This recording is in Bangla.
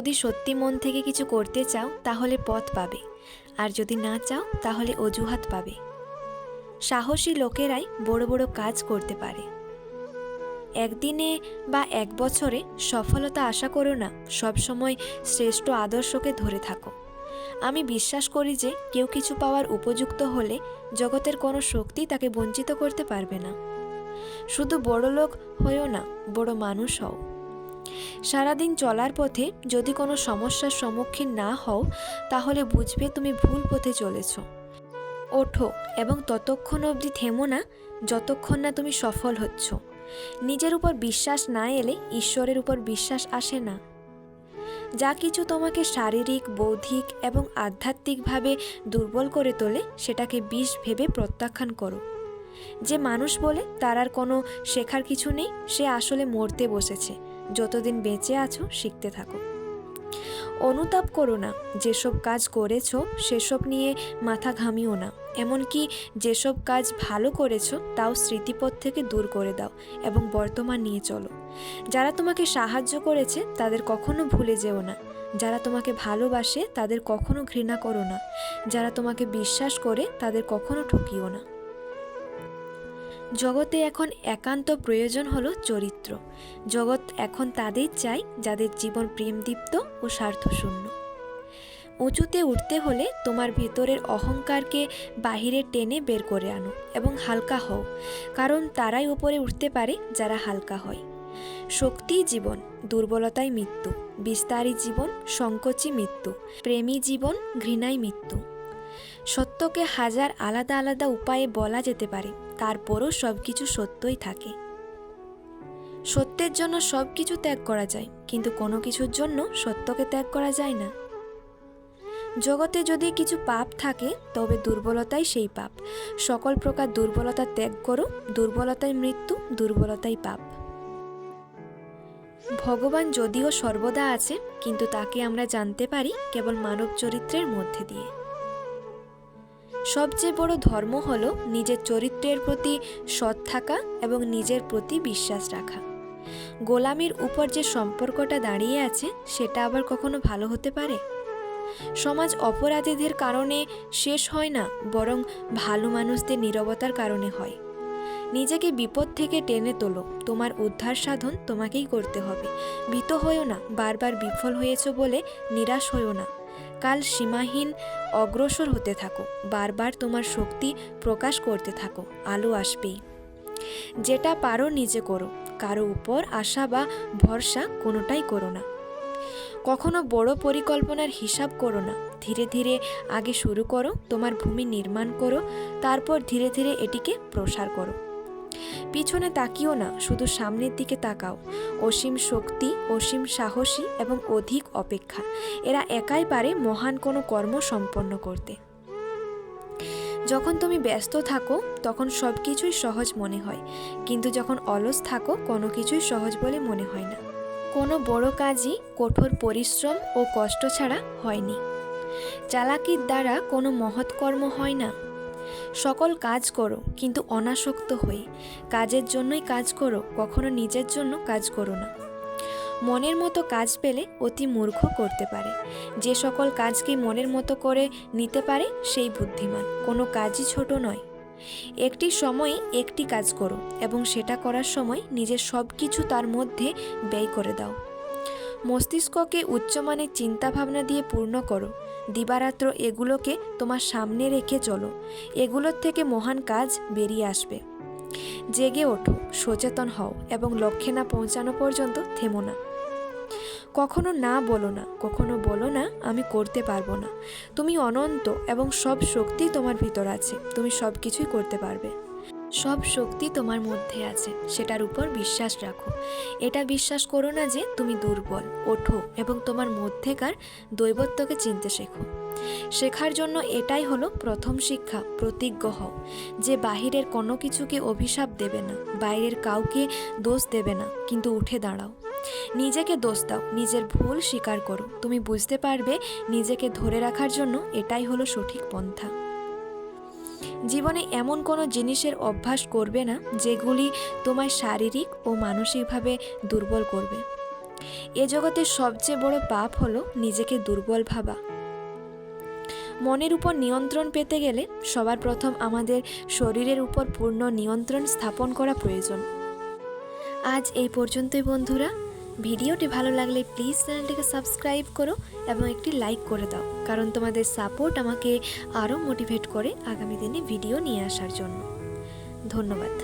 যদি সত্যি মন থেকে কিছু করতে চাও, তাহলে পথ পাবে। আর যদি না চাও, তাহলে অজুহাত পাবে। সাহসী লোকেরাই বড় বড় কাজ করতে পারে। একদিনে বা এক বছরে সফলতা আশা করো না সবসময় শ্রেষ্ঠ আদর্শকে ধরে থাকো। আমি বিশ্বাস করি যে, কেউ কিছু পাওয়ার উপযুক্ত হলে জগতের কোনো শক্তি তাকে বঞ্চিত করতে পারবে না। শুধু বড় লোক হয়েও না, বড় মানুষ হও। সারাদিন চলার পথে যদি কোনো সমস্যার সম্মুখীন না হও, তাহলে বুঝবে তুমি ভুল পথে চলেছ। ওঠো এবং ততক্ষণ অবধি থেমো না, যতক্ষণ না তুমি সফল হচ্ছ। নিজের উপর বিশ্বাস না এলে ঈশ্বরের উপর বিশ্বাস আসে না। যা কিছু তোমাকে শারীরিক, বৌদ্ধিক এবং আধ্যাত্মিকভাবে দুর্বল করে তোলে, সেটাকে বিষ ভেবে প্রত্যাখ্যান করো। যে মানুষ বলে, তার আর কোনো শেখার কিছু নেই, সে আসলে মরতে বসেছে। যতদিন বেঁচে আছো, শিখতে থাকো। অনুতাপ করো না, যেসব কাজ করেছ, সেসব নিয়ে মাথা ঘামিও না। এমনকি যেসব কাজ ভালো করেছ, তাও স্মৃতিপথ থেকে দূর করে দাও এবং বর্তমান নিয়ে চলো। যারা তোমাকে সাহায্য করেছে, তাদের কখনো ভুলে যেও না। যারা তোমাকে ভালোবাসে, তাদের কখনো ঘৃণা করো না। যারা তোমাকে বিশ্বাস করে, তাদের কখনো ঠকিও না। জগতে এখন একান্ত প্রয়োজন হলো চরিত্র। জগৎ এখন তাদের চাই, যাদের জীবন প্রেমদীপ্ত ও স্বার্থশূন্য। উঁচুতে উঠতে হলে তোমার ভেতরের অহংকারকে বাহিরে টেনে বের করে আনো এবং হালকা হও, কারণ তারাই উপরে উঠতে পারে যারা হালকা হয়। শক্তিই জীবন, দুর্বলতাই মৃত্যু, বিস্তারী জীবন, সংকোচই মৃত্যু, প্রেমী জীবন, ঘৃণাই মৃত্যু। সত্যকে হাজার আলাদা আলাদা উপায়ে বলা যেতে পারে। তারপরও সব কিছু সত্যই থাকে। সত্যের জন্য সব কিছু ত্যাগ করা যায়, কিন্তু কোনো কিছুর জন্য সত্যকে ত্যাগ করা যায় না। জগতে যদি কিছু পাপ থাকে, তবে দুর্বলতাই সেই পাপ। সকল প্রকার দুর্বলতা ত্যাগ করো, দুর্বলতাই মৃত্যু, দুর্বলতাই পাপ। ভগবান যদিও সর্বদা আছে, কিন্তু তাকে আমরা জানতে পারি কেবল মানব চরিত্রের মধ্যে দিয়ে। সবচেয়ে বড় ধর্ম হল নিজের চরিত্রের প্রতি সৎ থাকা এবং নিজের প্রতি বিশ্বাস রাখা। গোলামির উপর যে সম্পর্কটা দাঁড়িয়ে আছে, সেটা আবার কখনো ভালো হতে পারে? সমাজ অপরাধীদের কারণে শেষ হয় না, বরং ভালো মানুষদের নীরবতার কারণে হয়। নিজেকে বিপদ থেকে টেনে তোলো, তোমার উদ্ধার সাধন তোমাকেই করতে হবে। ভীত হয়েও না, বারবার বিফল হয়েছ বলে নিরাশ হয়েও না। কাল সীমাহীন অগ্রসর হতে থাকো, বারবার তোমার শক্তি প্রকাশ করতে থাকো, আলো আসবেই। যেটা পারো নিজে করো, কারও উপর আশা বা ভরসা কোনোটাই করো না। কখনো বড় পরিকল্পনার হিসাব করো না, ধীরে ধীরে আগে শুরু করো, তোমার ভূমি নির্মাণ করো, তারপর ধীরে ধীরে এটিকে প্রসার করো। পিছনে তাকিও না, শুধু সামনের দিকে তাকাও। অসীম শক্তি, অসীম সাহসী এবং অধিক অপেক্ষা। এরা একাই পারে মহান কোনো কর্ম সম্পন্ন করতে। যখন তুমি ব্যস্ত থাকো, তখন সব কিছুই সহজ মনে হয়। কিন্তু যখন অলস থাকো, কোনো কিছুই সহজ বলে মনে হয় না। কোনো বড় কাজই কঠোর পরিশ্রম ও কষ্ট ছাড়া হয়নি। চালাকির দ্বারা কোনো মহৎ কর্ম হয় না। সকল কাজ করো, কিন্তু অনাসক্ত হয়ে। কাজের জন্যই কাজ করো, কখনো নিজের জন্য কাজ করো না। মনের মতো কাজ পেলে অতি মূর্খ করতে পারে। যে সকল কাজকে মনের মতো করে নিতে পারে, সেই বুদ্ধিমান। কোনো কাজই ছোট নয়। একটি সময়ে একটি কাজ করো এবং সেটা করার সময় নিজের সব কিছু তার মধ্যে ব্যয় করে দাও। মস্তিষ্ককে উচ্চমানের চিন্তাভাবনা দিয়ে পূর্ণ করো। দিবারাত্র এগুলোকে তোমার সামনে রেখে চলো। এগুলোর থেকে মহান কাজ বেরিয়ে আসবে। জেগে ওঠো, সচেতন হও এবং লক্ষ্যে না পৌঁছানো পর্যন্ত থেমো না। কখনো না বলো না, কখনো বলো না, আমি করতে পারব না। তুমি অনন্ত এবং সব শক্তি তোমার ভিতর আছে। তুমি সব কিছুই করতে পারবে। সব শক্তি তোমার মধ্যে আছে, সেটার উপর বিশ্বাস রাখো। এটা বিশ্বাস করো না যে তুমি দুর্বল, ওঠো এবং তোমার মধ্যেকার দৈবত্বকে চিনতে শেখো। শেখার জন্য এটাই হলো প্রথম শিক্ষা, প্রতিজ্ঞ হও। যে বাহিরের কোনো কিছুকে অভিশাপ দেবে না, বাইরের কাউকে দোষ দেবে না, কিন্তু উঠে দাঁড়াও। নিজেকে দোষ দাও, নিজের ভুল স্বীকার করো। তুমি বুঝতে পারবে নিজেকে ধরে রাখার জন্য এটাই হলো সঠিক পন্থা। জীবনে এমন কোনো জিনিসের অভ্যাস করবে না যেগুলি তোমায় শারীরিক ও মানসিকভাবে দুর্বল করবে। এ জগতের সবচেয়ে বড় পাপ হলো নিজেকে দুর্বল ভাবা। মনের উপর নিয়ন্ত্রণ পেতে গেলে সবার প্রথম আমাদের শরীরের উপর পূর্ণ নিয়ন্ত্রণ স্থাপন করা প্রয়োজন। আজ এই পর্যন্তই বন্ধুরা। ভিডিওটি ভালো লাগলে প্লিজ চ্যানেলটিকে সাবস্ক্রাইব করো এবং একটি লাইক করে দাও, কারণ তোমাদের সাপোর্ট আমাকে আরও মোটিভেট করে আগামী দিনে ভিডিও নিয়ে আসার জন্য। ধন্যবাদ।